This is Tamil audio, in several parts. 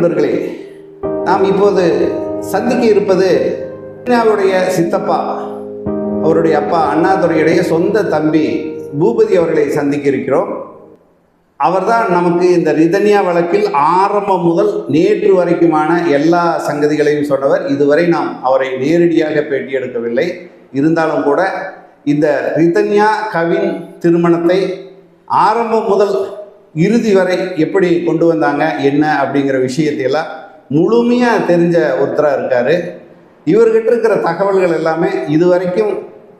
நண்பர்களே நாம் இப்போது சந்திக்க இருப்பது அவருடைய சித்தப்பா அவருடைய அப்பா அண்ணாதுரையுடைய சொந்த தம்பி பூபதி அவர்களை சந்திக்க இருக்கிறோம். அவர்தான் நமக்கு இந்த ரிதன்யா வழக்கில் ஆரம்பம் முதல் நேற்று வரைக்குமான எல்லா சங்கதிகளையும் சொன்னவர். இதுவரை நாம் அவரை நேரடியாக பேட்டி எடுக்கவில்லை. இருந்தாலும் கூட இந்த ரிதன்யா கவின் திருமணத்தை ஆரம்பம் முதல் இறுதி வரை எப்படி கொண்டு வந்தாங்க என்ன அப்படிங்கிற விஷயத்தையெல்லாம் முழுமையாக தெரிஞ்ச ஒருத்தராக இருக்கார். இவர்கிட்ட இருக்கிற தகவல்கள் எல்லாமே இதுவரைக்கும்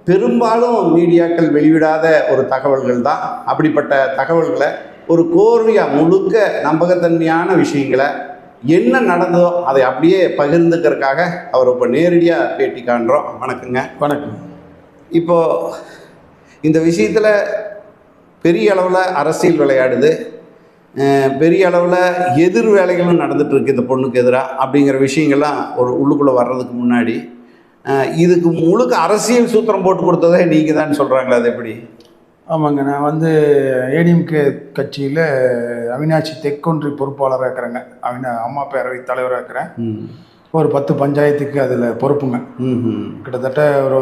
பெரும்பாலும் மீடியாக்கள் வெளிவிடாத ஒரு தகவல்கள் தான். அப்படிப்பட்ட தகவல்களை ஒரு கோர்வையாக முழுக்க நம்பகத்தன்மையான விஷயங்களை என்ன நடந்ததோ அதை அப்படியே பகிர்ந்துக்கிறதுக்காக அவர் இப்போ நேரடியாக பேட்டி காண்றோம். வணக்கங்க. வணக்கம். இப்போது இந்த விஷயத்தில் பெரிய அளவில் அரசியல் விளையாடுது. பெரிய அளவில் எதிர் வேலைகளும் நடந்துட்டு இருக்கு இந்த பொண்ணுக்கு எதிராக அப்படிங்கிற விஷயங்கள்லாம் ஒரு உள்ளுக்குள்ளே வர்றதுக்கு முன்னாடி. இதுக்கு முழுக்க அரசியல் சூத்திரம் போட்டு கொடுத்ததே நீங்கள் தான் சொல்கிறாங்களா அது எப்படி? ஆமாங்க நான் வந்து ஏடிஎம்கே கட்சியில் அவினாசி தெற்கொன்றிய பொறுப்பாளராக இருக்கிறேங்க. அவினா அம்மா பேரவை தலைவராக இருக்கிறேன். ஒரு பத்து பஞ்சாயத்துக்கு அதில் பொறுப்புங்க. ம் கிட்டத்தட்ட ஒரு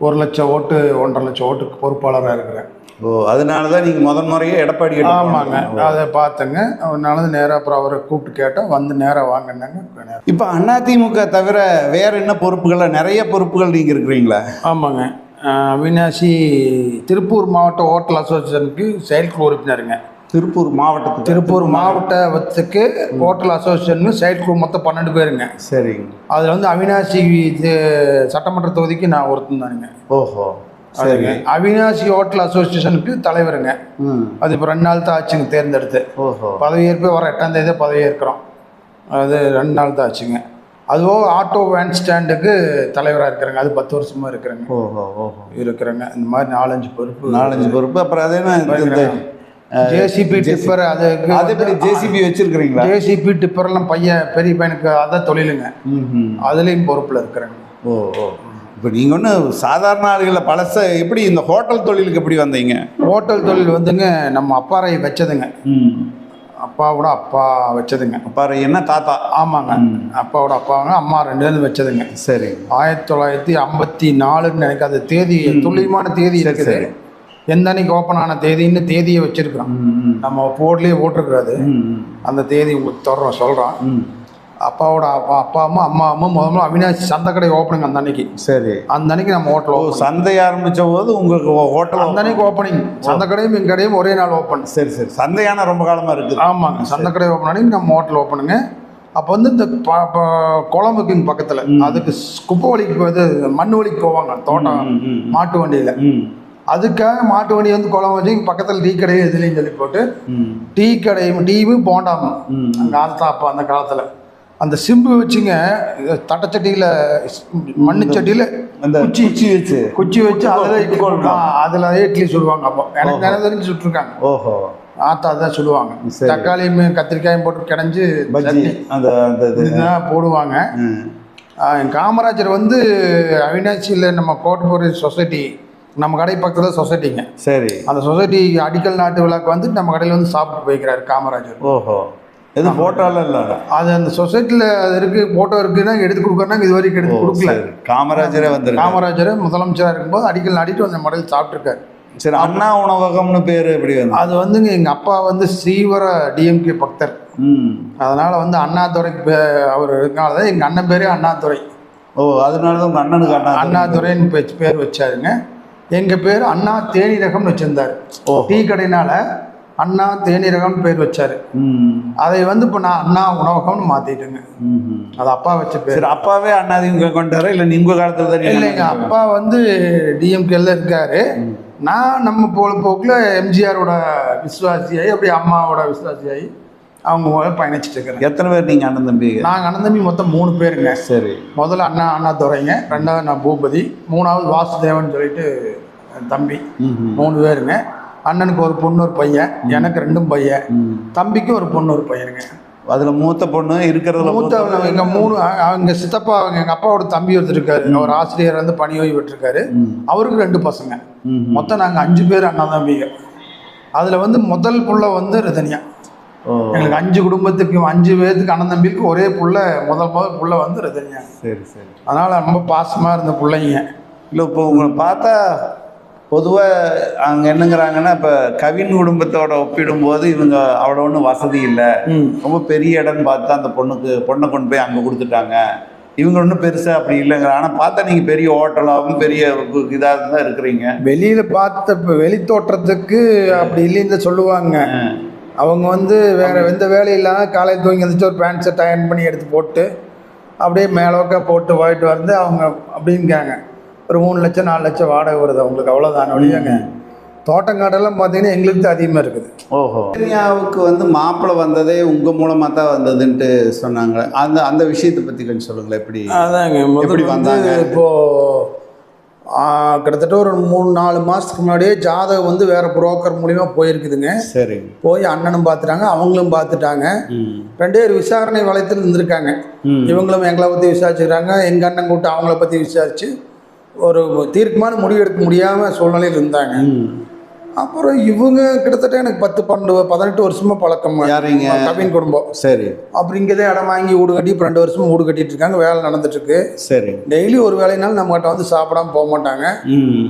ஒரு லட்சம் ஓட்டு ஒன்றரை லட்சம் ஓட்டுக்கு பொறுப்பாளராக இருக்கிறேன். ஓ அதனால தான் நீங்கள் முதன் முறையே எடப்பாடி ஆமாங்க. அதை பார்த்தேங்க. அதனால நேராக அப்புறம் அவரை கூப்பிட்டு கேட்டோம். வந்து நேராக வாங்கினாங்க இப்போ அதிமுக தவிர வேற என்ன பொறுப்புகளை? நிறைய பொறுப்புகள் நீங்கள் இருக்கிறீங்களா? ஆமாங்க. அவினாசி திருப்பூர் மாவட்ட ஹோட்டல் அசோசியேஷனுக்கு செயற்குழு உறுப்பினருங்க. திருப்பூர் மாவட்டத்துக்கு. திருப்பூர் மாவட்டத்துக்கு ஹோட்டல் அசோசியேஷன் செயற்குழு மொத்தம் பன்னெண்டு பேருங்க. சரிங்க. அதில் வந்து அவினாசி சட்டமன்ற தொகுதிக்கு நான் ஒருத்தன் தானுங்க. ஓஹோ. சரி. அவினாசி ஹோட்டல் அசோசியேஷனுக்கு தலைவருங்க. ம். அது இப்போ ரெண்டு நாள் தான் ஆச்சுங்க தேர்ந்தெடுத்து. ஓஹோ. பதவியேற்பு வர எட்டாம் தேதி பதவியேற்கிறோம் அது ரெண்டு நாள் தான் ஆச்சுங்க அதுவும் ஆட்டோ வேன் ஸ்டாண்டுக்கு தலைவராக இருக்கிறேங்க. அது பத்து வருஷமாக இருக்கிறேங்க. ஓஹோ ஓஹோ. இருக்கிறேங்க. இந்த மாதிரி நாலஞ்சு பொறுப்பு. நாலஞ்சு பொறுப்பு. அப்புறம் அதே ஜேசிபி டிப்பர் அதுக்கு அது எப்படி ஜேசிபி வச்சிருக்கிறீங்களா? ஜேசிபி டிப்பர்லாம் பையன் பெரிய பையனுக்கு அதான் தொழிலுங்க. அதுலேயும் பொறுப்பில் இருக்கிறேங்க. ஓ ஓ. இப்போ நீங்கள் ஒன்று சாதாரண ஆளுகளில் பழச எப்படி இந்த ஹோட்டல் தொழிலுக்கு எப்படி வந்தீங்க? ஹோட்டல் தொழில் வந்துங்க நம்ம அப்பாரை வச்சதுங்க. ம். அப்பாவோட அப்பா வச்சதுங்க. பாரு என்ன தாத்தா? ஆமாங்க. அப்பாவோட அப்பாங்க அம்மா ரெண்டு பேரும் வச்சதுங்க. சரி. ஆயிரத்தி தொள்ளாயிரத்தி ஐம்பத்தி நாலுன்னு எனக்கு அது தேதி துல்லியமான தேதி இருக்குது. எந்த அன்னைக்கு ஓப்பன் ஆன தேதின்னு தேதியை வச்சிருக்கிறோம் நம்ம போர்ட்லேயே ம் அந்த தேதி உங்களுக்கு தொடரோம் சொல்கிறோம் அப்பாவோட அப்பா அப்பா அம்மா அம்மா அம்மா முதல்ல அவினாசி சந்தைக்கடை ஓப்பனிங் அந்த அன்னைக்கு. சரி. அந்த அன்னைக்கு நம்ம ஹோட்டல் சந்தை ஆரம்பிச்ச போது உங்களுக்கு ஹோட்டல் அந்த அன்னைக்கு ஓப்பனிங் சந்தைக்கடையும் எங்கள் கடையும் ஒரே நாள் ஓப்பன் சரி சரி. சந்தையான ரொம்ப காலமாக இருக்குது ஆமாங்க சந்தைக்கடை ஓப்பன் அன்னைக்கு நம்ம ஹோட்டல் ஓப்பனுங்க அப்போ வந்து இந்த குளம்புக்குங்க பக்கத்தில். அதுக்கு குப்பை வலிக்கு இது மண் வலிக்கு போவாங்க தோட்டம். மாட்டு வண்டியில். அதுக்காக மாட்டு வண்டி வந்து குளம் வச்சு பக்கத்தில் டீ கடையும் இதுலேயும் சொல்லி போட்டு டீ கடையும் டீவும் போண்டாமும் ம். அங்கே ஆத்தா அப்போ அந்த காலத்தில். அந்த சிம்பு வச்சுங்க தட்டச்சட்டியில் மண்ணு சட்டியில் அந்த குச்சி வச்சு குச்சி வச்சு. அதில். அதில் இட்லி சுடுவாங்க அப்போ. எனக்கு. நிறைய தெரிஞ்சு சுட்டுருக்காங்க. ஓஹோ. ஆத்தா தான் சொல்லுவாங்க. தக்காளியும் கத்திரிக்காயும் போட்டு கிடஞ்சி பஜ்ஜி அந்த அந்த இது. இதுதான் போடுவாங்க. காமராஜர் வந்து அவினாசியில் நம்ம கோட்டபுரி சொசைட்டி நம்ம கடை பக்கத்தில் சொசைட்டிங்க. சரி. அந்த சொசைட்டி அடிக்கல் நாட்டு விழாக்கு வந்து நம்ம கடையில் வந்து சாப்பிட்டு போய்க்கிறாரு காமராஜர். ஓஹோ. எது போட்டாலும் இல்லை அது அந்த சொசைட்டியில் அது இருக்கு ஃபோட்டோ இருக்குன்னா எடுத்து கொடுக்கறனாங்க இது வரைக்கும் எடுத்து கொடுக்கல. காமராஜரே வந்திருக்கு காமராஜர் முதலமைச்சராக இருக்கும்போது அடிக்கல் நாட்டிட்டு அந்த மடையில் சாப்பிட்ருக்காரு சரி அண்ணா உணவகம்னு பேர் எப்படி வந்து அது வந்துங்க எங்கள் அப்பா வந்து ஸ்ரீவர டிஎம்கே பக்தர். ம். அதனால் வந்து அண்ணாதுரைக்கு பே- அவர் இருக்கனால தான் எங்கள் அண்ணன் பேரே அண்ணாதுரை. ஓ அதனால தான் உங்க அண்ணனுக்கு அண்ணா அண்ணாதுரைன்னு பேச்சு பேர் வச்சாருங்க. எங்கள் பேர் அண்ணா தேனீரகம்னு வச்சுருந்தார். ஓ. டீ கடைனால அண்ணா தேனீரகம்னு பேர் வச்சாரு. அதை வந்து இப்போ நான் அண்ணா உணவகம்னு மாற்றிட்டேங்க அது அப்பா வச்ச பேர். அப்பாவே அண்ணாதிமுக கொண்டாரா? இல்லை நீங்க காலத்தில் தான் நீங்க இல்லைங்க அப்பா வந்து டிஎம்கேல இருக்காரு. நான் நம்ம பொழுப்போக்கில் எம்ஜிஆரோட விசுவாசியாகி அப்படி அம்மாவோட விசுவாசியாகி அவங்க பயணிச்சுட்டு இருக்கிறேன். எத்தனை பேர் நீங்க அண்ணன் தம்பி? நாங்கள் அண்ணன் தம்பி மொத்தம் மூணு பேருங்க. சரி. முதல்ல அண்ணா அண்ணா துரைங்க. ரெண்டாவது நான் பூபதி. மூணாவது வாசுதேவன் சொல்லிட்டு தம்பி. மூணு பேருங்க. அண்ணனுக்கு ஒரு பொண்ணு ஒரு பையன். எனக்கு ரெண்டும் பையன். தம்பிக்கு ஒரு பொண்ணு ஒரு பையனுங்க. அதுல மூத்த பொண்ணு இருக்கிறதுல மூத்த எங்க மூணு அவங்க சித்தப்பா அவங்க எங்க அப்பாவோட தம்பி ஒருத்தர் இருக்காரு. அவர் ஆசிரியர் வந்து பணி ஓய்வு விட்டுருக்காரு. அவருக்கு ரெண்டு பசங்க. மொத்தம் நாங்கள் அஞ்சு பேர் அண்ணா தம்பிங்க அதில் வந்து முதல் புள்ள வந்து ரதன்யா. எங்களுக்கு அஞ்சு குடும்பத்துக்கு அஞ்சு பேர்த்துக்கு அண்ணன் தம்பிக்கு ஒரே புள்ள முதல் முதல் புள்ள வந்து ரஜினியா சரி சரி. அதனால் ரொம்ப பாசமாக இருந்த பிள்ளைங்க. இல்லை இப்போ உங்களை பார்த்தா பொதுவாக அங்கே என்னங்கிறாங்கன்னா இப்போ கவின் குடும்பத்தோட ஒப்பிடும்போது இவங்க அவ்வளோ ஒன்றும் வசதி இல்லை. ரொம்ப பெரிய இடம்னு பார்த்து அந்த பொண்ணுக்கு பொண்ணை கொண்டு போய் அங்கே கொடுத்துட்டாங்க. இவங்க ஒன்றும் பெருசாக அப்படி இல்லைங்கிற ஆனால் பார்த்தா நீங்கள் பெரிய ஹோட்டலாகவும் பெரிய இதாக தான் இருக்கிறீங்க. வெளியில் பார்த்த இப்போ வெளி தோற்றத்துக்கு அப்படி இல்லைன்னு சொல்லுவாங்க. அவங்க வந்து வேற எந்த வேலையும் இல்லாமல் காலையில் தூங்கி எழுந்திரிச்சு ஒரு பேண்ட் ஷர்ட் அயர்ன் பண்ணி எடுத்து போட்டு அப்படியே மேலோக்கா போட்டு போயிட்டு வந்து அவங்க அப்படிங்காங்க ஒரு மூணு லட்சம் நாலு லட்சம் வாடகை வருது. அவங்களுக்கு அவ்வளோதான் ஒழியாங்க தோட்டங்காடெல்லாம் பார்த்தீங்கன்னா எங்களுக்கு தான் அதிகமாக இருக்குது. ஓஹோ. கன்யாவுக்கு வந்து மாப்பிள்ளை வந்ததே உங்கள் மூலமாக தான் வந்ததுன்ட்டு சொன்னாங்க. அந்த அந்த விஷயத்தை பற்றி கொஞ்சம் சொல்லுங்களேன். எப்படி அதாங்க எப்படி வந்தாங்க? வந்து இப்போது கிட்டத்தட்ட ஒரு மூணு நாலு மாதத்துக்கு முன்னாடியே ஜாதகம் வந்து வேறு புரோக்கர் மூலிமா போயிருக்குதுங்க. சரி. போய் அண்ணனும் பார்த்துட்டாங்க அவங்களும் பார்த்துட்டாங்க. ரெண்டே பேர் விசாரணை வளையத்தில் இருந்திருக்காங்க. இவங்களும் எங்களை பற்றி விசாரிச்சுக்கிறாங்க. எங்கள் அண்ணன் கூட்டு அவங்கள பற்றி விசாரித்து ஒரு தீர்க்கமான முடிவு எடுக்க முடியாமல் சூழ்நிலையில் இருந்தாங்க. அப்புறம் இவங்க கிட்டத்தட்ட எனக்கு பத்து பன்னெண்டு பதினெட்டு வருஷமாக பழக்கம். யாருங்க? கவின் குடும்பம். சரி. தான் இடம் வாங்கி வீடு கட்டி இப்போ ரெண்டு வருஷமா வீடு கட்டிட்டு இருக்காங்க வேலை நடந்துட்டு இருக்கு சரி. டெய்லி ஒரு வேலைனாலும் நம்மகிட்ட வந்து சாப்பிடாம போக மாட்டாங்க.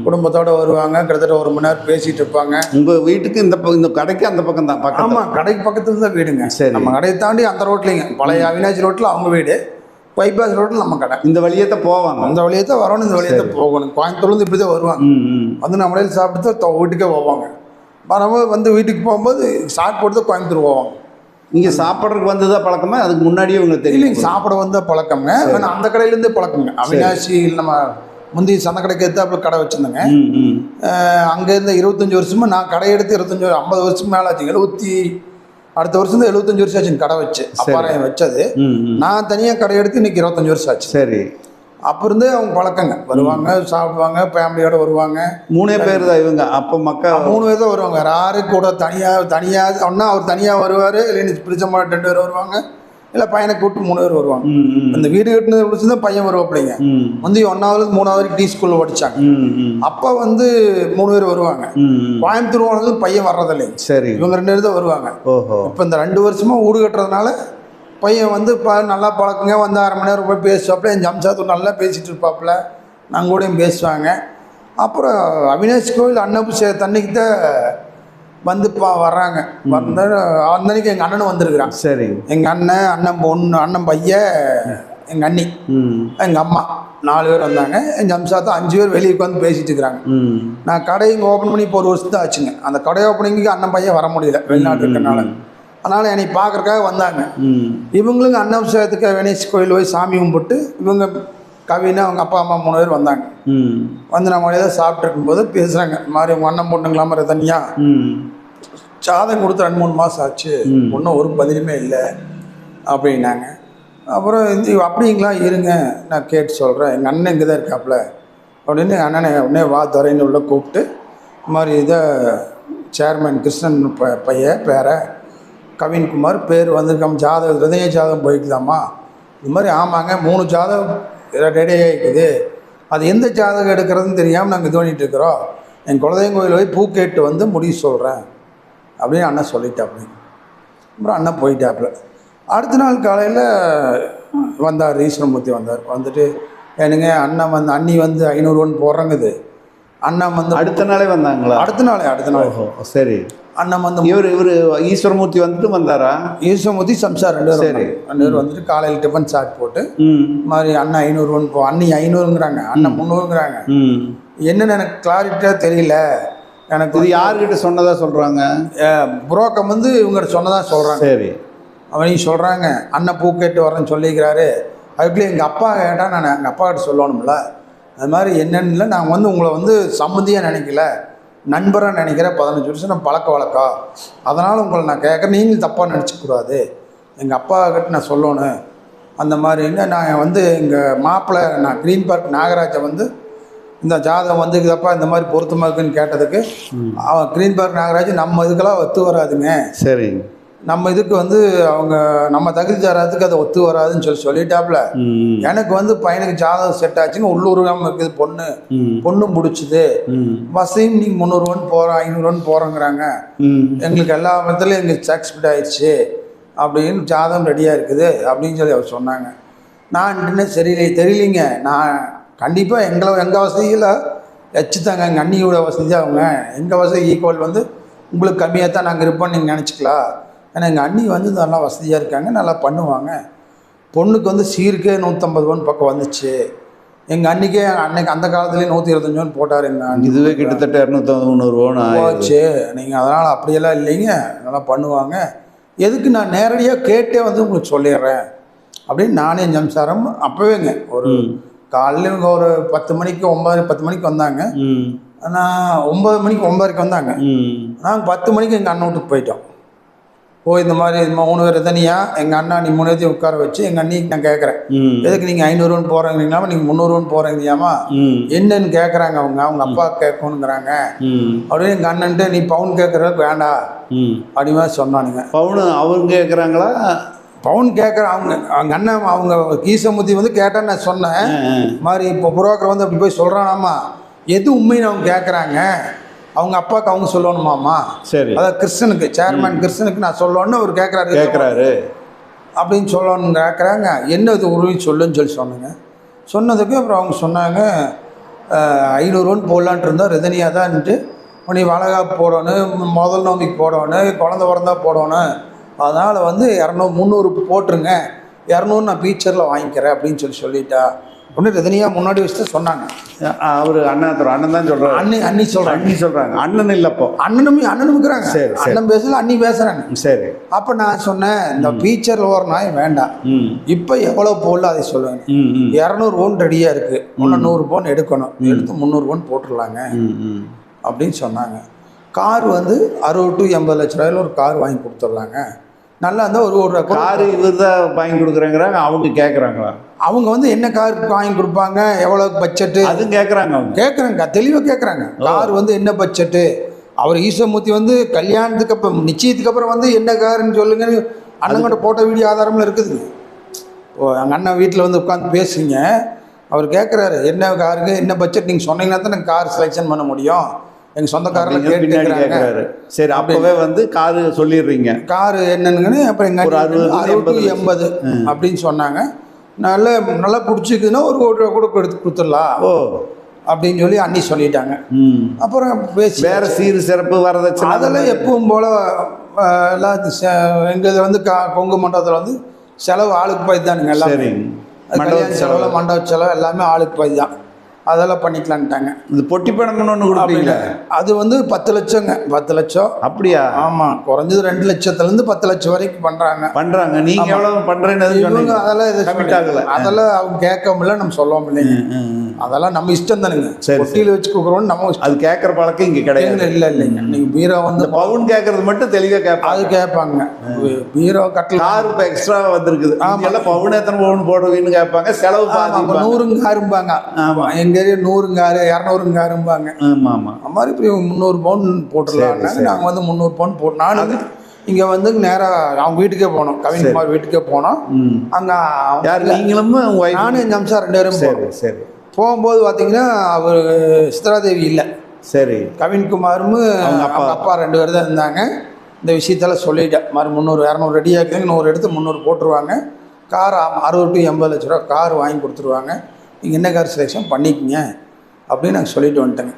குடும்பத்தோட வருவாங்க கிட்டத்தட்ட ஒரு மணி நேரம் பேசிட்டு இருப்பாங்க. உங்கள் வீட்டுக்கு இந்த பக்கம் இந்த கடைக்கு அந்த பக்கம் தான் பக்கத்தில்? ஆமா கடைக்கு பக்கத்துல தான் வீடுங்க. சரி. நம்ம கடையை தாண்டி அந்த ரோட்லங்க. பழைய அவினாசி ரோட்ல அவங்க வீடு. பைபாஸ் ரோட்ல நம்ம கடை. இந்த வழியே தான் போவாங்க. அந்த வழியே தான் வரணும் இந்த வழியே தான் போகணும். கோயம்புத்தூர்லேருந்து இப்படி தான் வருவாங்க வந்து நம்மளே சாப்பிட்டு தான் வீட்டுக்கே போவாங்க. வரும்போது வந்து வீட்டுக்கு போகும்போது சாப்பிட்டு போட்டு தான் கோயம்புத்தூர் போவாங்க. இங்கே சாப்பிட்றதுக்கு வந்ததா பழக்கமா? அதுக்கு முன்னாடியே உங்களுக்கு இல்லைங்க சாப்பிட வந்த பழக்கங்க. ஆனால் அந்த கடையிலேருந்தே பழக்கங்க. அவினாசி நம்ம முந்தி சந்த கடைக்கு எடுத்தாப்புல கடை வச்சுருந்தேங்க. அங்கேருந்து இருபத்தஞ்சி வருஷமா நான் கடை எடுத்து இருபத்தஞ்சி ஐம்பது வருஷம் மேலே ஆச்சு எழுபத்தி அடுத்த வருஷம் தான் எழுபத்தஞ்சு வருஷம் ஆச்சுங்க கடை வச்சு. அப்பாரம் வச்சது. நான் தனியாக கடை எடுத்து இன்னைக்கு இருபத்தஞ்சி வருஷம் ஆச்சு. சரி. அப்போ இருந்தே அவங்க பழக்கங்க. வருவாங்க சாப்பிடுவாங்க ஃபேமிலியோட வருவாங்க. மூணே பேர் தான் இவங்க. அப்போ மக்கா மூணு பேர் தான் வருவாங்க. யாரு கூட தனியாக தனியாக ஒன்றா அவர் தனியாக வருவார். இல்லைன்னு பிரிச்சமாக ரெண்டு பேர் வருவாங்க. இல்லை பையனை கூப்பிட்டு மூணு பேர் வருவாங்க. இந்த வீடு கட்டினது தான் பையன் வருவாப்பிள்ளைங்க ம். முந்தி ஒன்றாவது மூணாவது டீ ஸ்கூலில் படித்தாங்க அப்போ வந்து மூணு பேர் வருவாங்க. கோயம்புத்தூர் போனது பையன் வர்றதில்லைங்க சரி. இவங்க ரெண்டு பேர் தான் வருவாங்க. ஓஹோ. இப்போ இந்த ரெண்டு வருஷமா வீடு கட்டுறதுனால பையன் வந்து இப்போ நல்லா பழக்கங்க வந்து அரை மணி நேரம் போய் பேசுவாப்புல என் ஜம்சாத்து நல்லா பேசிகிட்டு இருப்பாப்புல. நாங்கள் கூடயும் பேசுவாங்க. அப்புறம் அவினாஷ் கோவில் அன்னபு தண்ணிக்கு தான் வந்து பா வர்றாங்க. வந்த அந்தன்னைக்கு எங்கள் அண்ணனும் வந்திருக்கிறான். சரி. எங்கள் அண்ணன் அண்ணன் பொண்ணு அண்ணன் பையன் எங்கள் அண்ணி எங்கள் அம்மா நாலு பேர் வந்தாங்க. என் ஜம்சாத்து அஞ்சு பேர் வெளியே உட்காந்து பேசிட்டு இருக்கிறாங்க. நான் கடை இங்கே ஓப்பன் பண்ணி இப்போ ஒரு வருஷம் தான் ஆச்சுங்க. அந்த கடை ஓப்பனிங்க்கு அண்ணன் பையன் வர முடியல வெளிநாட்டு இருக்கனால. அதனால் என்னை பார்க்கறக்காக வந்தாங்க. இவங்களும் அன்னபிஷேகத்துக்கு வெனேஷ் கோயில் போய் சாமி கும்பிட்டு இவங்க கவினா அவங்க அப்பா அம்மா மூணு பேர் வந்தாங்க. வந்து நம்ம தான் சாப்பிட்டு இருக்கும்போது பேசுகிறாங்க மாதிரி உங்கள் அண்ணன் பொண்ணுங்களா மாதிரி தனியாக சாதம் கொடுத்து ரெண்டு மூணு மாதம் ஆச்சு. ஒன்றும் ஒரு பதிலுமே இல்லை. அப்படின்னாங்க. அப்புறம் இந்த அப்படிங்களா இருங்க. நான் கேட்டு சொல்கிறேன் எங்கள் அண்ணன் இங்கே தான் இருக்காப்புல அப்படின்னு எங்கள் அண்ணனை உடனே வா துறைன்னு உள்ள கூப்பிட்டு இந்த மாதிரி இதை சேர்மன் கிருஷ்ணன் ப பையன் பேரை கவின்குமார் பேர் வந்திருக்காம. ஜாதகம் ஹிருதய ஜாதகம் போய்க்குதாம்மா? இது மாதிரி ஆமாங்க மூணு ஜாதகம் ரெடி ஆகிக்குது அது எந்த ஜாதகம் எடுக்கிறதுன்னு தெரியாமல் நாங்கள் இது இருக்கிறோம். என் குலதெய்வம் கோயில் போய் பூ கேட்டு வந்து முடிவு சொல்கிறேன் அப்படின்னு அண்ணன் சொல்லிட்டாப்புல அப்புறம் அண்ணன் போயிட்டாப்புல அடுத்த நாள் காலையில் வந்தார் ஈஸ்வரமூர்த்தி வந்தார். வந்துட்டு எனக்கு அண்ணன் வந்து அண்ணி வந்து ஐநூறுவன் போடுறங்குது அண்ணன் வந்து அடுத்த நாளே வந்தாங்களா? அடுத்த நாளே அடுத்த நாள். சரி. அண்ணன் வந்து இவர் இவர் ஈஸ்வரமூர்த்தி வந்துட்டு வந்தாரா? ஈஸ்வரமூர்த்தி சம்சார் ரெண்டு சரி. ரெண்டு பேரும் வந்துட்டு காலையில் டிஃபன் சாட் போட்டு மாதிரி அண்ணன் ஐநூறுவன் போ அண்ணி ஐநூறுங்கிறாங்க அண்ணன் முந்நூறுங்கிறாங்க. ம். என்னன்னு எனக்கு கிளாரிட்டியாக தெரியல. எனக்கு இது யார்கிட்ட சொன்னதா சொல்றாங்க? புரோக்கம் வந்து இவங்க சொன்னதா சொல்கிறாங்க சரி. அவனையும் சொல்கிறாங்க அண்ணன் பூ கேட்டு வரேன்னு சொல்லிக்கிறாரு. அதுக்குள்ளே எங்கள் அப்பா கேட்டால் நான் எங்கள் அப்பா கிட்ட சொல்லணும்ல. அது மாதிரி என்னன்னு நான் வந்து உங்களை வந்து சம்மந்தியாக நினைக்கல. நண்பராக நினைக்கிற பதினஞ்சு வருஷம் நான் பழக்க வழக்கம் அதனால் உங்களை நான் கேட்குறேன் நீங்களும் தப்பாக நினச்சிக்கூடாது எங்கள் அப்பா கிட்ட நான் சொல்லணும். அந்த மாதிரின்னு நான் வந்து எங்கள் மாப்பிள்ளை நான் க்ரீன் பார்க் நாகராஜை வந்து இந்த ஜாதகம் வந்துக்குதப்பா இந்த மாதிரி பொருத்தமாக இருக்குன்னு கேட்டதுக்கு அவன் க்ரீன் பார்க் நாகராஜ் நம்ம இதுக்கெல்லாம் ஒத்து வராதுங்க. சரி நம்ம இதுக்கு வந்து அவங்க நம்ம தகுதி தராதுக்கு அது ஒத்து வராதுன்னு சொல்லி சொல்லிட்டாப்புல ம். எனக்கு வந்து பையனுக்கு ஜாதகம் செட் ஆச்சுங்க உள்ளூர்காம இருக்குது பொண்ணு. ம். பொண்ணும் பிடிச்சிது ம். பஸ்ஸையும் நீங்கள் முந்நூறுவான்னு போகிறோம் ஐநூறுவான்னு போகிறோங்கிறாங்க எங்களுக்கு எல்லா விதத்துலையும் எங்களுக்கு சாக்ஸ்பிட் ஆயிடுச்சு. அப்படின்னு ஜாதகம் ரெடியாக இருக்குது அப்படின்னு சொல்லி அவர் சொன்னாங்க. நான் என்ன சரியில்லை தெரியலிங்க. நான் கண்டிப்பாக எங்களை எங்கள் வசதியில் வச்சுத்தாங்க எங்கள் அண்ணியோட வசதி அவங்க. எங்கள் வசதி ஈக்குவல் வந்து உங்களுக்கு கம்மியாக தான் நாங்கள் இருப்போம்னு நீங்கள் நினச்சிக்கலாம். ஏன்னா எங்கள் அண்ணி வந்து நல்லா வசதியாக இருக்காங்க நல்லா பண்ணுவாங்க. பொண்ணுக்கு வந்து சீருக்கே நூற்றம்பது ரூபான்னு பக்கம் வந்துச்சு. எங்கள் அன்னிக்கே அன்னைக்கு அந்த காலத்துலேயே நூற்றி இருபத்தஞ்சு ரூபான்னு போட்டார் எங்கள் அண்ணி. இதுவே கிட்டத்தட்ட இரநூத்தி முந்நூறுவான்னு போச்சு. நீங்கள் அதனால் அப்படியெல்லாம் இல்லைங்க. நல்லா பண்ணுவாங்க. எதுக்கு நான் நேரடியாக கேட்டே வந்து உங்களுக்கு சொல்லிடுறேன்? அப்படின்னு நானே சம்சாரம் அப்போவேங்க. ஒரு காலையில் ஒரு பத்து மணிக்கு ஒம்பது பத்து மணிக்கு வந்தாங்க. நான் ஒம்பது மணிக்கு ஒம்பதுக்கு வந்தாங்க. நாங்கள் பத்து மணிக்கு எங்கள் அண்ணன் வீட்டுக்கு போயிட்டோம். போய் இந்த மாதிரி மூணு பேர் தனியாக எங்கள் அண்ணா நீ மூணு பேர்த்தையும் உட்கார வச்சு எங்கள் அண்ணிக்கு நான் கேட்குறேன். எதுக்கு நீங்கள் ஐநூறுவான்னு போகிறீங்களாமா நீங்கள் முந்நூறுவான்னு போகிறீங்களாமா என்னன்னு கேட்குறாங்க அவங்க. அவங்க அப்பா கேட்கணுங்கிறாங்க. அப்படியே எங்கள் அண்ணன்ட்டு நீ பவுன் கேட்குறதுக்கு வேண்டாம். ம். அப்படி மாதிரி சொன்னானுங்க. பவுனு அவங்க கேட்குறாங்களா? பவுன் கேட்குற அவங்க அவங்க அண்ணன் அவங்க கீசமுத்தி வந்து கேட்டேன்னு நான் சொன்னேன். மாதிரி இப்போ புரோக்கர் வந்து அப்படி போய் சொல்கிறானாமா எது உண்மைன்னு அவங்க கேட்குறாங்க. அவங்க அப்பாவுக்கு அவங்க சொல்லணுமாமா சரி. அதாவது கிறிஸ்டனுக்கு சேர்மேன் கிறிஸ்டனுக்கு நான் சொல்லணும்னு அவர் கேட்குறாரு கேட்குறாரு அப்படின்னு சொல்லணும்னு கேட்குறாங்க என்ன இது உருவி சொல்லுன்னு சொல்லி சொன்னாங்க. சொன்னதுக்கு அப்புறம் அவங்க சொன்னாங்க ஐநூறுவான்னு போடலான்ட்டு இருந்தால் ரிதனியாக தான்ட்டு. நீ வளகாப்பு போடணும். முதல் நோம்பிக்கு போடணும். குழந்த பிறந்தா போடணும். அதனால் வந்து இரநூறு முந்நூறு போட்டுருங்க. இரநூறு நான் ஃபீச்சரில் வாங்கிக்கிறேன். அப்படின்னு சொல்லி சொல்லிட்டா. ஒன்று ரஜினியாக முன்னாடி வச்சுட்டு சொன்னாங்க. அவர் அண்ணன் தரும் அண்ணன் தான் சொல்கிறாரு அண்ணி அண்ணி சொல்கிறாங்க அண்ணி சொல்கிறாங்க அண்ணன் இல்லைப்போ அண்ணனும் அண்ணனும் இருக்கிறாங்க. சரி. அண்ணன் பேசல அண்ணி பேசுகிறாங்க சரி. அப்போ நான் சொன்னேன் இந்த ஃபீச்சரில் ஒரு நாய் வேண்டாம். இப்போ எவ்வளோ போடல அதை சொல்லுவேன். இரநூறு பவுன் ரெடியாக இருக்குது இன்னும் நூறு பவுன் எடுக்கணும். எடுத்து முந்நூறு பவுன் போட்டுடலாங்க. அப்படின்னு சொன்னாங்க. கார் வந்து அறுபது டு எண்பது லட்ச ரூபாயில ஒரு கார் வாங்கி கொடுத்துட்லாங்க. நல்லா இருந்தால் ஒரு ஒரு கார் இவர் தான் வாங்கி கொடுக்குறேங்கிறாங்க அவங்க கேட்குறாங்களா அவங்க வந்து என்ன கார் வாங்கி கொடுப்பாங்க எவ்வளோ பட்ஜெட்டு அதுவும் கேட்குறாங்க அவங்க. கேட்குறாங்க தெளிவாக கேட்குறாங்க கார் வந்து என்ன பட்ஜெட்டு அவர் ஈஸ்வரமூர்த்தி வந்து கல்யாணத்துக்கு அப்புறம் நிச்சயத்துக்கு அப்புறம் வந்து என்ன காருன்னு சொல்லுங்கன்னு அண்ணங்கிட்ட போட்ட வீடியோ ஆதாரம்லாம் இருக்குதுங்க ஓ எங்கள் அண்ணன் வீட்டில் வந்து உட்காந்து பேசுங்க அவர் கேட்குறாரு என்ன காருக்கு என்ன பட்ஜெட் நீங்கள் சொன்னீங்கன்னா தான் எனக்கு கார் செலெக்ஷன் பண்ண முடியும். எங்கள் கேட்குறாங்க கேட்குறாரு சரி அப்போவே வந்து காரு சொல்லிடுறீங்க. காரு என்னன்னு அப்புறம் எங்கள் ஒரு அறுபது, அறுபது எண்பது. அப்படின்னு சொன்னாங்க. நல்ல நல்லா பிடிச்சிக்குதுன்னா ஒரு கோடி கூட எடுத்து கொடுத்துடலாம் ஓ. அப்படின்னு சொல்லி அண்ணி சொல்லிட்டாங்க. அப்புறம் பேசி வேற சீர் சிறப்பு வரதட்சணை அதெல்லாம் எப்பவும் போல் எல்லாம் எங்கள் வந்து கா கொங்கு மண்டபத்தில் வந்து செலவு ஆளுக்கு பாய் தானுங்க எல்லாமே செலவு மண்டப செலவு எல்லாமே ஆளுக்கு பாய் தான் அதெல்லாம் பண்ணிக்கலான்ட்டாங்க. இந்த பொட்டி பணம்னு ஒன்று கொடுப்பீங்களா அது வந்து பத்து லட்சங்க. பத்து லட்சம். அப்படியா? ஆமாம் குறைஞ்சது ரெண்டு லட்சத்துலேருந்து பத்து லட்சம் வரைக்கும் பண்ணுறாங்க பண்றாங்க. நீங்க எவ்வளவு பண்றேன்னு இவங்க அதெல்லாம் இது ஆகல. அதெல்லாம் அவங்க கேட்கவும் இல்லை நம்ம சொல்லவும் இல்லைங்க ம், ம். அதெல்லாம் நம்ம இஷ்டம் தானுங்க. சரி, பொட்டியில் வச்சு கொடுக்குறோம் நம்ம அது கேட்கற பழக்கம் இங்க கிடையாது. இல்லை இல்லைங்க. நீங்கள் பீரோ வந்து பவுன் கேட்கறது மட்டும் தெளிவா அது கேட்பாங்க. கேட்பாங்க பீரோ கட்டில். கார் இப்ப எக்ஸ்ட்ரா வந்திருக்குது. ஆமா. எல்லாம் பவுன் எத்தனை பவுன் போடுவீங்கன்னு கேட்பாங்க. செலவு ஆமாம் இப்போ பாதி நூறுங்காரும்பாங்க ஆமா. எங்கள் ஏரியா நூறுங்காரு இரநூறுங்காரும்பாங்க. ஆமா ஆமா. அந்த மாதிரி இப்படி முந்நூறு பவுன் போட்டுடலாங்க சரி. நாங்கள் வந்து முந்நூறு பவுன் போட்டு நானும் இங்கே வந்து நேராக அவங்க வீட்டுக்கே போனோம். கவின்குமார் வீட்டுக்கே போனோம். அங்கே யார் நீங்களும்? நானும் என் அம்சா ரெண்டு பேரும் சரி சரி. போகும்போது பார்த்தீங்கன்னா அவர் சித்ராதேவி இல்லை. சரி. கவின்குமாரும் அப்பா. அப்பா ரெண்டு பேர் தான் இருந்தாங்க. இந்த விஷயத்தெல்லாம் சொல்லிட்டேன். மாதிரி முந்நூறு இரநூறு ரெடியாக இருக்குங்க நூறு எடுத்து முந்நூறு போட்டுருவாங்க. கார் அறுபது டு எண்பது லட்ச ரூபா கார் வாங்கி கொடுத்துருவாங்க. நீங்கள் என்ன கார் செலெக்ஷன் பண்ணிக்கங்க அப்படின்னு நாங்கள் சொல்லிட்டு வந்துட்டேங்க.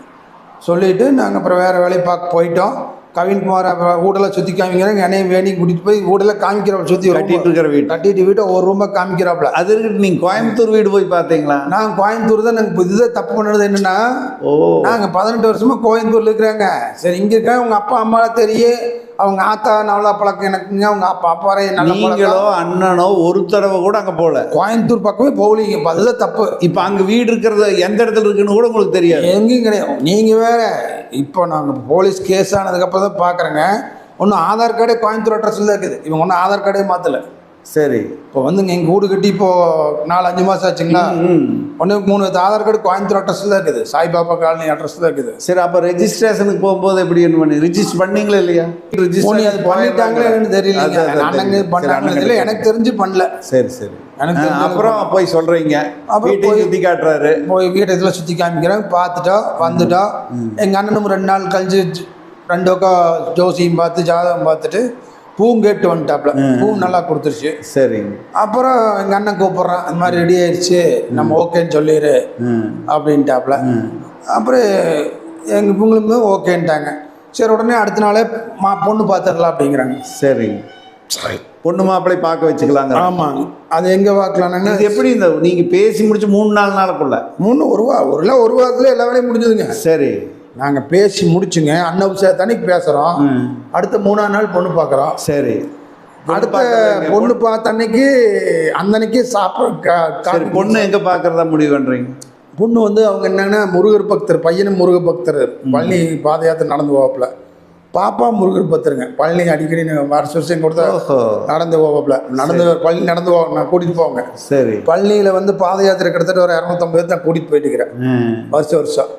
சொல்லிவிட்டு நாங்கள் அப்புறம் வேறு வேலையை பார்க்க போயிட்டோம். கவின்குமார் அப்புறம் வீடெல்லாம் சுற்றி காமிக்கிறாங்க. என்னையும் வேணி கூட்டிகிட்டு போய் வீடெல்லாம் காமிக்கிறப்ப சுற்றி கட்டிட்டு இருக்கிற வீடு. கட்டிட்டு வீட்டை ஒரு ரூபாய் காமிக்கிறாப்புல. அது இருக்கட்டும் நீங்க கோயம்புத்தூர் வீடு போய் பார்த்தீங்களா? நான் கோயம்புத்தூர் தான் நாங்கள் இதுதான் தப்பு பண்ணது என்னென்னா ஓ. நாங்கள் பதினெட்டு வருஷமா கோயம்புத்தூர்ல இருக்கிறாங்க. சரி இங்கே இருக்க உங்க அப்பா அம்மாலாம் தெரியும். அவங்க ஆத்தா நல்லா பழக்கம் எனக்குங்க அவங்க அப்பா அப்பாரே நல்ல நீங்களோ அண்ணனோ ஒரு தடவை கூட அங்க போல. கோயம்புத்தூர் பக்கமே போகலீங்க இப்ப அதுதான் தப்பு. இப்ப அங்க வீடு இருக்கிறது எந்த இடத்துல இருக்குன்னு கூட உங்களுக்கு தெரியாது. எங்கேயும் கிடையாது. நீங்கள் வேற இப்போ நாங்கள் போலீஸ் கேஸ் ஆனதுக்கப்புறம் தான் பார்க்குறேங்க ஒன்றும் ஆதார் கார்டே கோயம்புத்தூர் அட்ரஸில் தான் இருக்குது. இவங்க ஒன்றும் ஆதார் கார்டே மாற்றலை சரி. இப்போ வந்துங்க எங்கள் வீடு கட்டி இப்போ நாலு அஞ்சு மாதம் ஆச்சுங்களா? ஒன்று மூணு ஆதார் கார்டு கோயம்புத்தூர் அட்ரஸில் தான் இருக்குது. சாய்பாபா காலனி அட்ரஸில் தான் இருக்குது. சரி அப்போ ரெஜிஸ்ட்ரேஷனுக்கு போகும்போது எப்படி என்ன பண்ணி ரிஜிஸ்டர் பண்ணீங்களா இல்லையா? போனி அது பண்ணிட்டாங்களே பண்ணாங்க இல்லை எனக்கு தெரிஞ்சு பண்ணல. சரி சரி. எனக்கு அப்புறம் போய் வீட்டையும் போய்- சுத்தி காட்டுறாரு. போய் வீட்டை இதில் சுற்றி காமிக்கிறேன். பார்த்துட்டா வந்துட்டா. எங்கள் அண்ணனும் ரெண்டு நாள் கழிச்சு ரெண்டு பக்கம் ஜோசியும் பார்த்து ஜாதகம் பார்த்துட்டு பூவும் கேட்டு வந்துட்டாப்புல பூ நல்லா கொடுத்துருச்சு. சரிங்க. அப்புறம் எங்கள் அண்ணன் கூப்பிட்றான் இந்த மாதிரி ரெடி ஆயிடுச்சு நம்ம ஓகேன்னு சொல்லிடு ம். அப்படின்ட்டாப்புல அப்புறம் எங்கள் இவங்களுமே ஓகேன்ட்டாங்க சரி உடனே அடுத்த நாளே மா பொண்ணு பார்த்துடலாம் அப்படிங்கிறாங்க. சரிங்க. பொண்ணு மாப்பிள்ளை பார்க்க வச்சுக்கலாங்க ஆமாங்க. அது எங்கே பார்க்கலான்னாங்க இது எப்படி இந்த நீங்க பேசி முடிச்சு மூணு நாலு நாளுக்குள்ள? மூணு ஒரு வா ஒரு இல்லை ஒரு வாரத்தில் எல்லா வேலையும் முடிஞ்சதுங்க. சரி. நாங்கள் பேசி முடிச்சுங்க. அன்னபிஷேக தனிக்கு பேசுகிறோம். அடுத்த மூணாம் நாள் பொண்ணு பார்க்குறோம். சரி. அடுத்த. பொண்ணு பார்த்த அன்னைக்கு அந்த அன்னைக்கு சாப்பிட சரி பொண்ணு எங்க பார்க்கறதா முடிவு பண்றீங்க? பொண்ணு வந்து அவங்க என்னன்னா முருகர் பக்தர் பையனும் முருக பக்தர் பழனி பாத யாத்திரை நடந்து போவாப்புல. பாப்பா முருகர் பக்தருங்க பழனி அடிக்கடி நான் வருஷ வருஷம் கொடுத்தா நடந்து போவாப்புல நடந்து பழனி நடந்து போவாங்க நான் கூட்டிகிட்டு போவாங்க. சரி. பழனியில் வந்து பாத யாத்திரை கிட்டத்தட்ட ஒரு இரநூத்தம்பது பேர் தான் கூட்டிகிட்டு போயிட்டு இருக்கிறேன். வருஷம் வருஷம்.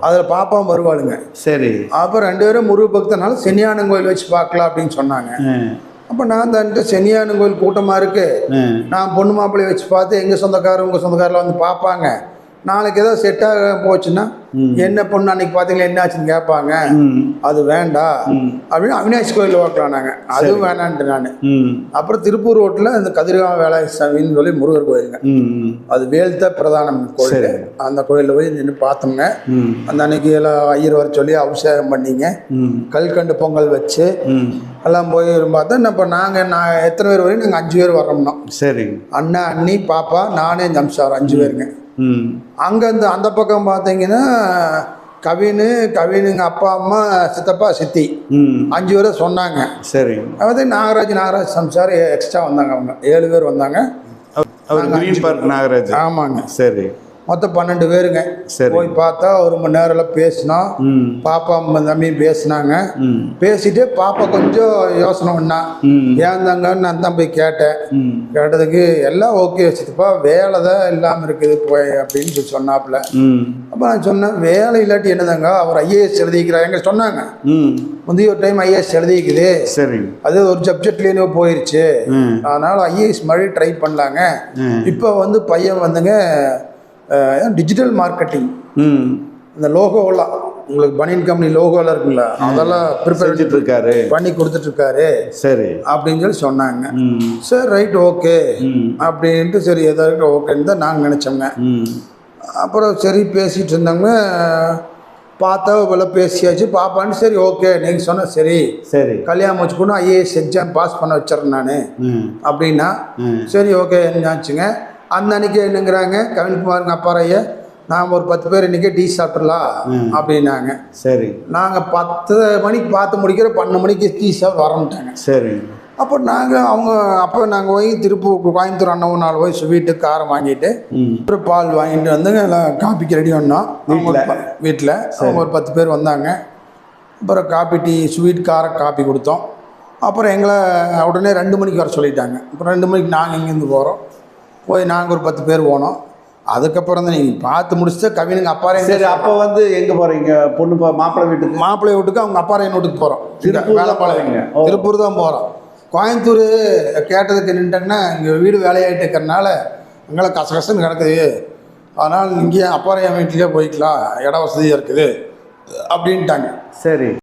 அதில் பாப்பா வருவாளுங்க. சரி. அப்போ ரெண்டு பேரும் முருக பக்தனால சென்னியானன் கோயில் வச்சு பார்க்கலாம் அப்படின்னு சொன்னாங்க. அப்போ நான் தான் சென்னியானன் கோயில் கூட்டமாக இருக்கு. ம். நான் பொண்ணு மாப்பிள்ளைய வச்சு பார்த்து எங்கள் சொந்தக்காரர் உங்கள் சொந்தக்காரில் வந்து பார்ப்பாங்க நாளைக்கு ஏதோ செட்டாக போச்சுன்னா என்ன பொண்ணு அன்னைக்கு பார்த்தீங்களா என்ன ஆச்சுன்னு கேட்பாங்க. அது வேண்டாம் அப்படின்னு அவினாஷ் கோயிலில் பார்க்கலாம் நாங்கள் அதுவும் வேணான்ட்டு நான். அப்புறம் திருப்பூர் ரோட்டில் இந்த கதிர்காம வேலை சாமின்னு சொல்லி முருகர் கோயிலுங்க. அது வேல்த பிரதானம் கோயில். அந்த கோயிலில் போய் நின்று பார்த்தோங்க. அந்த அன்னைக்கு எல்லாம் ஐயர் வர சொல்லி அபிஷேகம் பண்ணிங்க. கல்கண்டு பொங்கல் வச்சு. எல்லாம் போய் பார்த்தா இப்போ நாங்கள் நான் எத்தனை பேர் வரையும் நாங்கள் அஞ்சு பேர் வர்றோம்னா சரி. அண்ணா அண்ணி பாப்பா நானே ஜம்சார் அஞ்சு பேருங்க. அங்கே இந்த அந்த பக்கம் பார்த்தீங்கன்னா கவினு கவினுங்க அப்பா அம்மா சித்தப்பா சித்தி. ம். அஞ்சு பேரை சொன்னாங்க. சரி. அதாவது நாகராஜ் நாகராஜ் சம்சார் எக்ஸ்ட்ரா வந்தாங்க அவங்க. ஏழு பேர் வந்தாங்க. அவர் நாகராஜ். ஆமாங்க. சரி. மொத்தம் பன்னெண்டு பேருங்க சரி. போய் பார்த்தா ஒரு மணி நேரம் எல்லாம் பேசினோம் ம். பாப்பா தம்பியும் பேசினாங்க. பேசிட்டு பாப்பா கொஞ்சம் யோசனை பண்ணா. ஏன் தாங்கன்னு நான் தான் போய் கேட்டேன். கேட்டதுக்கு எல்லாம் ஓகே வச்சுட்டுப்பா வேலை தான் இல்லாமல் இருக்குது போய் அப்படின்னு சொல்லி சொன்னாப்புல. அப்போ நான் சொன்னேன் வேலை இல்லாட்டி என்னதாங்க அவர் ஐஏஎஸ் எழுதிக்கிறார் எங்க சொன்னாங்க. முந்தைய ஒரு டைம் ஐஏஎஸ் எழுதிக்குது சரி அது ஒரு சப்ஜெக்ட்லேயே போயிருச்சு. அதனால் ஐஏஎஸ் மறுபடியும் ட்ரை பண்ணலாங்க. இப்போ வந்து பையன் வந்துங்க டிஜிட்டல் மார்க்கெட்டிங் ம். இந்த லோகோலாம் உங்களுக்கு பனியன் கம்பெனி லோகோலாம் இருக்குல்ல அதெல்லாம் ப்ரிப்பேர் செஞ்சுட்டு இருக்காரு பண்ணி கொடுத்துட்ருக்காரு. சரி. அப்படின்னு சொல்லி சொன்னாங்க. ம். சரி ரைட் ஓகே. அப்படின்ட்டு சரி ஏதாவது ஓகேன்னு தான் நாங்கள் நினச்சோங்க. அப்புறம் சரி பேசிகிட்டு இருந்தாங்க பார்த்தா இவ்வளோ பேசியாச்சு. பாப்பான்னு சரி ஓகே நீங்கள் சொன்ன சரி. சரி. கல்யாணம் வச்சுக்கணும் ஐஏஎஸ் எக்ஸாம் பாஸ் பண்ண வச்சிடறேன் நான். அப்படின்னா. சரி ஓகே என்னாச்சுங்க அந்த அன்னைக்கு என்னங்கிறாங்க கவின்குமாருங்க அப்பாறைய நாம் ஒரு பத்து பேர் இன்றைக்கே டீ சாப்பிட்றலாம் அப்படின்னாங்க. சரி. நாங்கள் பத்து மணிக்கு பார்த்து முடிக்கிற பன்னெண்டு மணிக்கு டீ சாப்பிட்டு வரமாட்டாங்க சரி. அப்போ நாங்கள் அவங்க அப்போ நாங்கள் போய் திருப்பூர் கோயம்புத்தூர் அண்ணன் நாள் போய் ஸ்வீட்டு காரம் வாங்கிட்டு. அப்புறம் பால் வாங்கிட்டு வந்து எல்லாம் காப்பிக்கு ரெடி பண்ணோம் வீட்டில் அவங்க ஒரு பத்து பேர் வந்தாங்க. அப்புறம் காப்பி டீ ஸ்வீட் கார காப்பி கொடுத்தோம். அப்புறம் எங்களை உடனே ரெண்டு மணிக்கு வர சொல்லிட்டாங்க. அப்புறம் ரெண்டு மணிக்கு நாங்கள் இங்கேருந்து போகிறோம் போய் நாங்கள் ஒரு பத்து பேர் போனோம். அதுக்கப்புறம் தான் நீங்கள் பார்த்து முடிச்சுட்டு கவினுங்க அப்பாரே சரி அப்போ வந்து எங்க போறீங்க? பொண்ணு மாப்பிள்ளை வீட்டுக்கு? மாப்பிள்ளை வீட்டுக்கு அவங்க அப்பாரையன் வீட்டுக்கு போகிறோம் போறீங்க. ஓ. திருப்பூர் தான் போகிறோம் கோயம்புத்தூர் கேட்டதுக்கு நின்றுட்டேங்கன்னா இங்கே வீடு வேலையாயிட்டு இருக்கிறனால அங்கெல்லாம் கசகசன்னு கிடக்குது. அதனால் இங்கேயே அப்பாரையன் வீட்லேயே போய்க்கலாம். இட வசதியாக இருக்குது. அப்படின்ட்டாங்க. சரி.